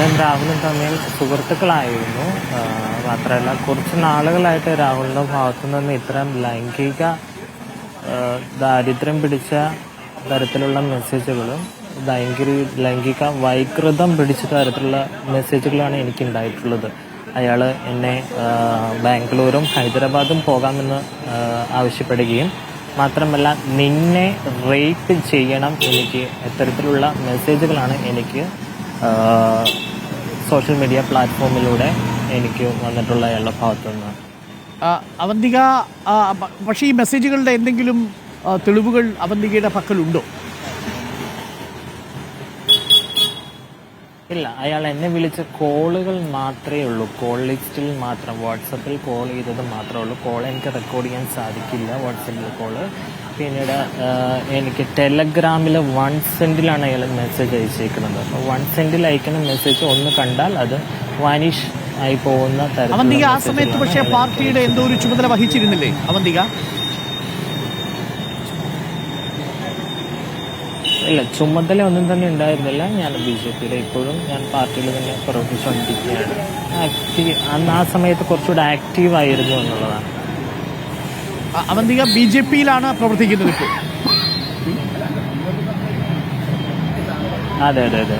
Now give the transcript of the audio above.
ഞാനും രാഹുലും തമ്മിൽ സുഹൃത്തുക്കളായിരുന്നു മാത്രമല്ല കുറച്ച് നാളുകളായിട്ട് രാഹുലിന്റെ ഭാഗത്തു നിന്ന് ഇത്തരം ലൈംഗിക ദാരിദ്ര്യം പിടിച്ച തരത്തിലുള്ള മെസ്സേജുകളും ലൈംഗിക ലൈംഗിക വൈകൃതം പിടിച്ച തരത്തിലുള്ള മെസ്സേജുകളാണ് എനിക്ക് ഉണ്ടായിട്ടുള്ളത് അയാൾ എന്നെ ബാംഗ്ലൂരും ഹൈദരാബാദും പോകാമെന്ന് ആവശ്യപ്പെടുകയും മാത്രമല്ല നിന്നെ റേപ്പ് ചെയ്യണം എനിക്ക് ഇത്തരത്തിലുള്ള മെസ്സേജുകളാണ് എനിക്ക് സോഷ്യൽ മീഡിയ പ്ലാറ്റ്ഫോമിലൂടെ എനിക്ക് വന്നിട്ടുള്ള അയാളുടെ ഭാഗത്തുനിന്ന്. അവന്തിക പക്ഷേ ഈ മെസ്സേജുകളുടെ എന്തെങ്കിലും തെളിവുകൾ അവന്തികയുടെ പക്കലുണ്ടോ? ഇല്ല അയാൾ എന്നെ വിളിച്ച കോളുകൾ മാത്രമേ ഉള്ളൂ. കോൾ ലിസ്റ്റിൽ മാത്രം വാട്സപ്പിൽ കോൾ ചെയ്തത് മാത്രമേ ഉള്ളൂ. കോൾ എനിക്ക് റെക്കോർഡ് ചെയ്യാൻ സാധിക്കില്ല വാട്സപ്പിൽ കോൾ. പിന്നീട് എനിക്ക് ടെലഗ്രാമിൽ വൺ സെന്റിലാണ് അയാൾ മെസ്സേജ് അയച്ചേക്കുന്നത്. അപ്പോൾ വൺ സെന്റിൽ അയക്കുന്ന മെസ്സേജ് ഒന്ന് കണ്ടാൽ അത് വാനിഷ് ആയി പോകുന്ന അവന്തിക തരത്തിലുള്ള ആ സമയത്ത് പക്ഷേ പാർട്ടിയുടെ എന്തോ ഒരു ചുമതല വഹിച്ചിരുന്നില്ലേ അവന്തിക? ഇല്ല ചുമതല ഒന്നും തന്നെ ഉണ്ടായിരുന്നില്ല. ഞാൻ ബി ജെ പിയിലെ ഇപ്പോഴും ഞാൻ പാർട്ടിയിൽ തന്നെ പ്രവർത്തിച്ചുകൊണ്ടിരിക്കുകയാണ്. ആക്റ്റീവ് അന്ന് ആ സമയത്ത് കുറച്ചുകൂടെ ആക്റ്റീവ് ആയിരുന്നു എന്നുള്ളതാണ്. അവന്തിക ബി ജെ പിയിലാണ് പ്രവർത്തിക്കുന്നത് ഇപ്പോൾ. അതെ അതെ അതെ.